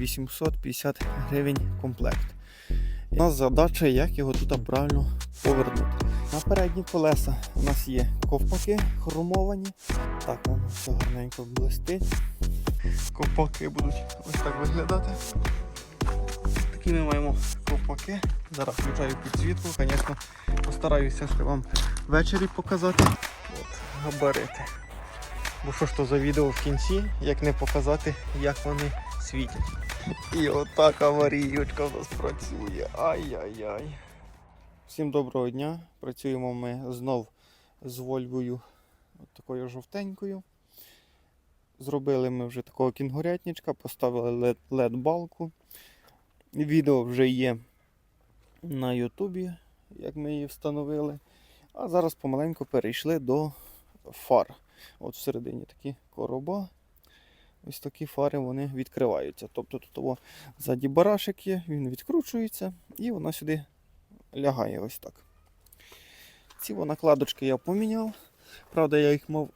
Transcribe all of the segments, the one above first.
850 гривень комплект. У нас задача, як його тут правильно повернути. На передні колеса у нас є ковпаки хромовані. Так, воно все гарненько блистить. Ковпаки будуть ось так виглядати. Такі ми маємо ковпаки. Зараз включаю підсвітку, звісно, постараюся вам ввечері показати. От, габарити. Бо що ж то за відео в кінці, як не показати, як вони світять. І отак аварійочка в нас працює. Ай-яй-яй. Всім доброго дня. Працюємо ми знов з Вольвою от такою жовтенькою. Зробили ми вже такого кінгурятничка, поставили LED-балку. Відео вже є на Ютубі, як ми її встановили. А зараз помаленьку перейшли до фар. От всередині такі короба. Ось такі фари вони відкриваються. Тобто тут ззаді барашек є, він відкручується і вона сюди лягає ось так. Ці накладочки я поміняв. Правда, я їх мав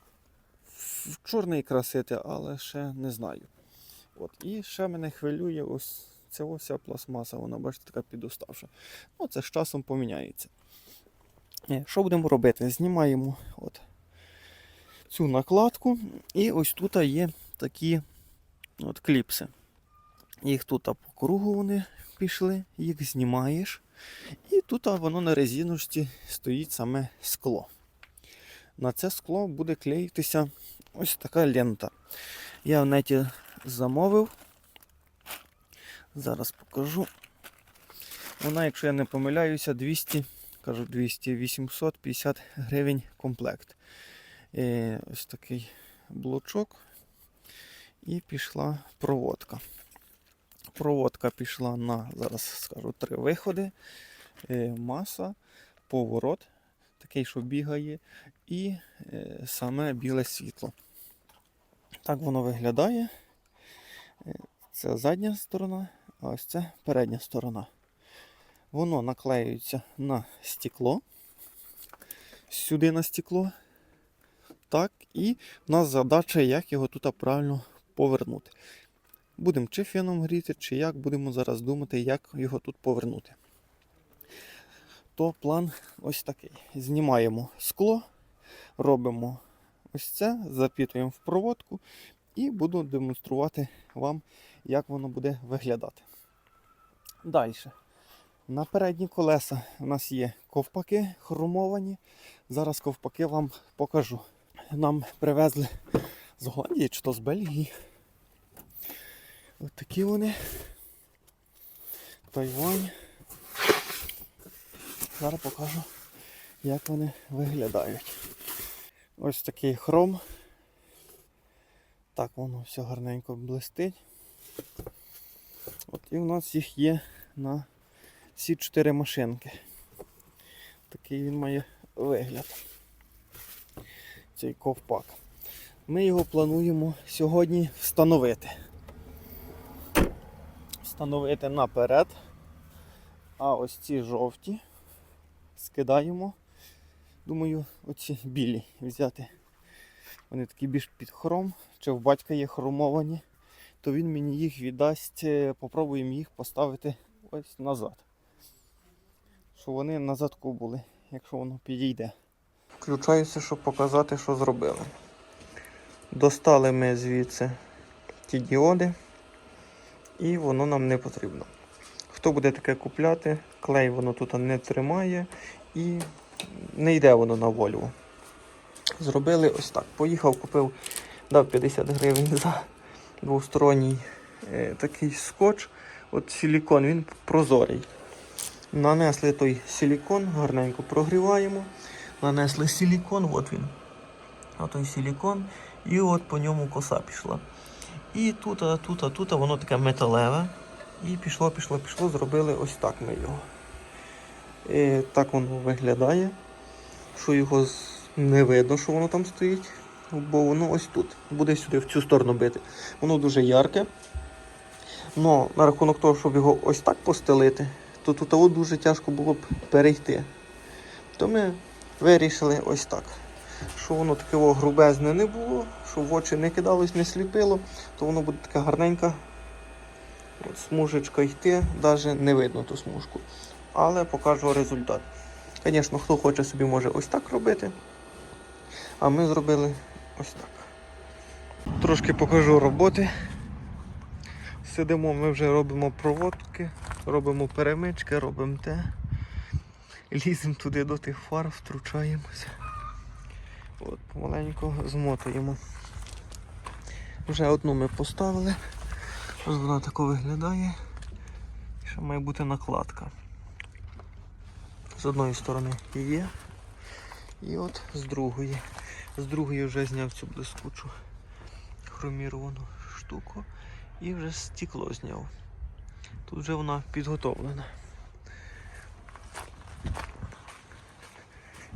в чорний красити, але ще не знаю. От. І ще мене хвилює ось ця ось пластмаса, вона, бачите, така підуставша. Ну, це з часом поміняється. Е, Що будемо робити? Знімаємо от цю накладку, і ось тут є такі от кліпси. Їх тут по кругу вони пішли, їх знімаєш. І тут воно на резиночці стоїть саме скло. На це скло буде клеїтися ось така лента. Я в неті замовив. Зараз покажу. Вона, якщо я не помиляюся, 200, кажу 200, 850 гривень комплект. Е, ось такий блочок. І пішла проводка. Проводка пішла на, зараз скажу, три виходи. Е, маса, поворот, такий, що бігає, і е, саме біле світло. Так воно виглядає. Е, Це задня сторона, а ось це передня сторона. Воно наклеюється на стекло. Сюди на стекло. Так, і в нас задача, як його тут правильно повернути. Будемо чи феном гріти, чи як будемо зараз думати, як його тут повернути. То план ось такий. Знімаємо скло, робимо ось це, запітуємо в проводку і буду демонструвати вам, як воно буде виглядати. Далі. На передні колеса у нас є ковпаки хромовані. Зараз ковпаки вам покажу. Нам привезли з Голландії чи то з Бельгії. Ось такі вони. Тайвань. Зараз покажу, як вони виглядають. Ось такий хром. Так воно все гарненько блистить. От і в нас їх є на всі чотири машинки. Такий він має вигляд. Цей ковпак. Ми його плануємо сьогодні встановити. Встановити наперед. А ось ці жовті скидаємо. Думаю, оці білі взяти. Вони такі більш під хром. Чи в батька є хромовані, то він мені їх віддасть. Е, Попробуємо їх поставити ось назад. Щоб вони на задку були, якщо воно підійде. Включаюся, щоб показати, що зробили. Достали ми звідси ті діоди, і воно нам не потрібно. Хто буде таке купляти, клей воно тут не тримає і не йде воно на Volvo. Зробили ось так. Поїхав, купив, дав 50 гривень за двосторонній е, такий скотч. От силікон, він прозорий. Нанесли той силікон, гарненько прогріваємо. Нанесли силікон, от він. Отой силікон, і от по ньому коса пішла. І тут, тут, тут воно таке металеве. І пішло, пішло, пішло, зробили ось так ми його. І так воно виглядає. Що його не видно, що воно там стоїть, бо воно ось тут. Буде сюди в цю сторону бити. Воно дуже ярке. Но на рахунок того, щоб його ось так постелити, то тут дуже тяжко було б перейти. То ми вирішили ось так. Що воно таке грубезне не було, що в очі не кидалось, не сліпило, то воно буде така гарненька От смужечка йти, навіть не видно ту смужку. Але покажу результат. Звісно, хто хоче собі може ось так робити. А ми зробили ось так. Трошки покажу роботи. Сидимо, ми вже робимо проводки, робимо перемички, робимо те. Ліземо туди до тих фар, втручаємося. От, помаленьку змотуємо. Вже одну ми поставили. Ось вона тако виглядає. Ще має бути накладка. З одної сторони є. І от з другої. З другої вже зняв цю блискучу хроміровану штуку і вже стекло зняв. Тут вже вона підготовлена.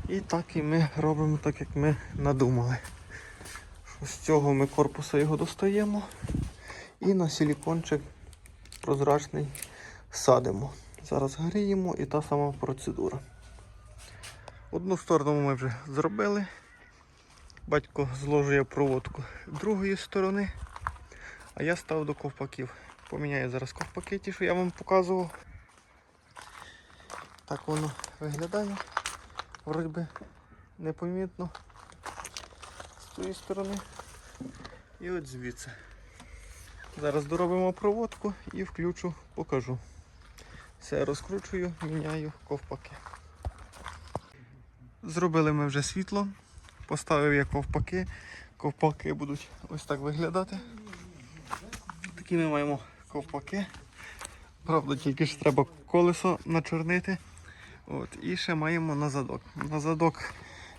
І так і ми робимо так, як ми надумали. Що з цього ми корпуса його достаємо і на силікончик прозрачний садимо. Зараз гріємо і та сама процедура. Одну сторону ми вже зробили. Батько зложує проводку другої сторони, а я став до ковпаків. Поміняю зараз ковпаки, ті, що я вам показував. Так воно виглядає. Вроді би непомітно з тієї сторони. І от звідси. Зараз доробимо проводку і включу, покажу. Все розкручую, міняю ковпаки. Зробили ми вже світло, поставив я ковпаки. Ковпаки будуть ось так виглядати. Такі ми маємо ковпаки. Правда, тільки ж треба колесо начорнити. От, і ще маємо на задок. На задок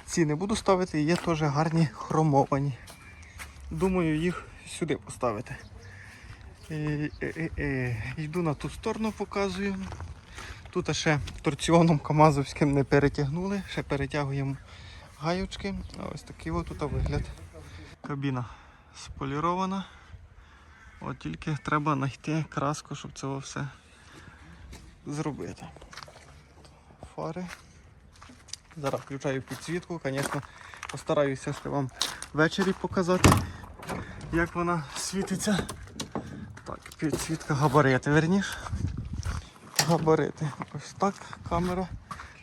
ці не буду ставити, є теж гарні хромовані. Думаю, їх сюди поставити. Е, е, е. Йду на ту сторону, показую. Тут ще торціоном камазовським не перетягнули, ще перетягуємо гаючки. Ось такий от тут вигляд. Кабіна сполірована. От тільки треба знайти краску, щоб це все зробити. Фари. Зараз включаю підсвітку, звісно, постараюся ще вам ввечері показати, як вона світиться. Так, підсвітка габарити, верніш. Габарити. Ось так камера.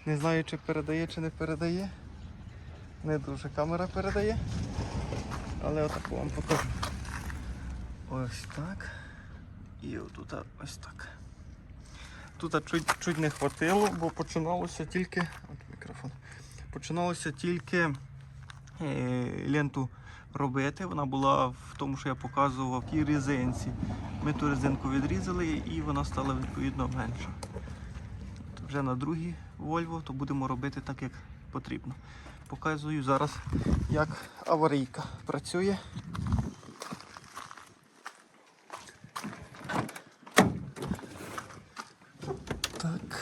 Не знаю, чи передає, чи не передає. Не дуже камера передає. Але отак вам покажу. Ось так. І отут ось так. Тут чуть, чуть не хватило, бо починалося тільки. От мікрофон. Починалося тільки е, ленту робити. Вона була в тому, що я показував в тій резинці. Ми ту резинку відрізали і вона стала відповідно менша. От вже на другій Volvo то будемо робити так, як потрібно. Показую зараз, як аварійка працює. Так,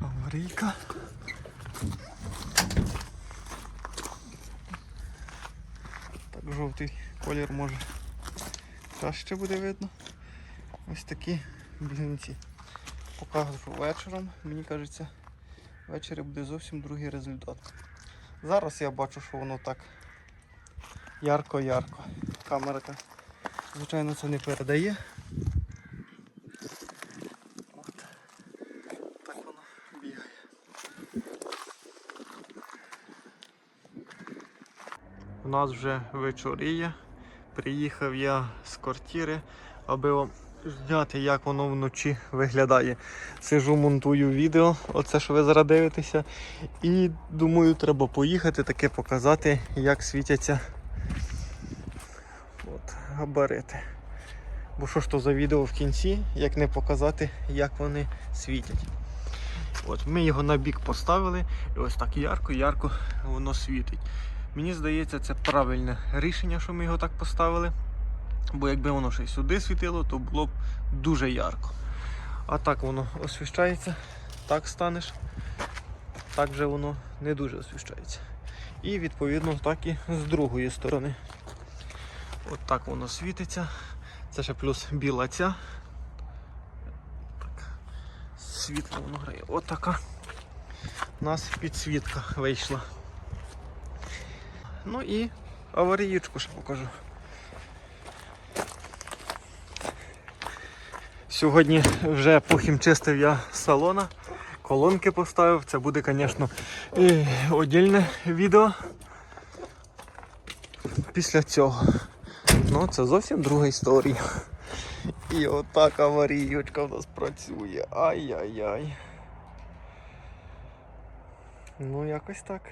аварійка. Так, жовтий колір може краще буде видно. Ось такі блинці. Покажу вечором. Мені кажеться, ввечері буде зовсім другий результат. Зараз я бачу, що воно так ярко-ярко. Камерка, звичайно, це не передає. Так воно бігає. У нас вже вечоріє. Приїхав я з квартири, аби вам зняти, як воно вночі виглядає. Сижу, монтую відео, оце що ви зараз дивитеся. І думаю, треба поїхати таке показати, як світяться от, габарити. Бо що ж то за відео в кінці, як не показати, як вони світять. От, Ми його на бік поставили і ось так ярко-ярко воно світить. Мені здається, це правильне рішення, що ми його так поставили. Бо якби воно ще й сюди світило, то було б дуже ярко. А так воно освіщається, так станеш, так вже воно не дуже освіщається. І відповідно так і з другої сторони. От так воно світиться. Це ще плюс біла ця. Так. Світло воно грає. От у нас підсвітка вийшла. Ну і аварієчку ще покажу. Сьогодні вже похімчистив я салона, колонки поставив. Це буде, звісно, одільне відео. Після цього. Ну, це зовсім друга історія. І отак аварійочка в нас працює. Ай-яй-яй. Ну, якось так.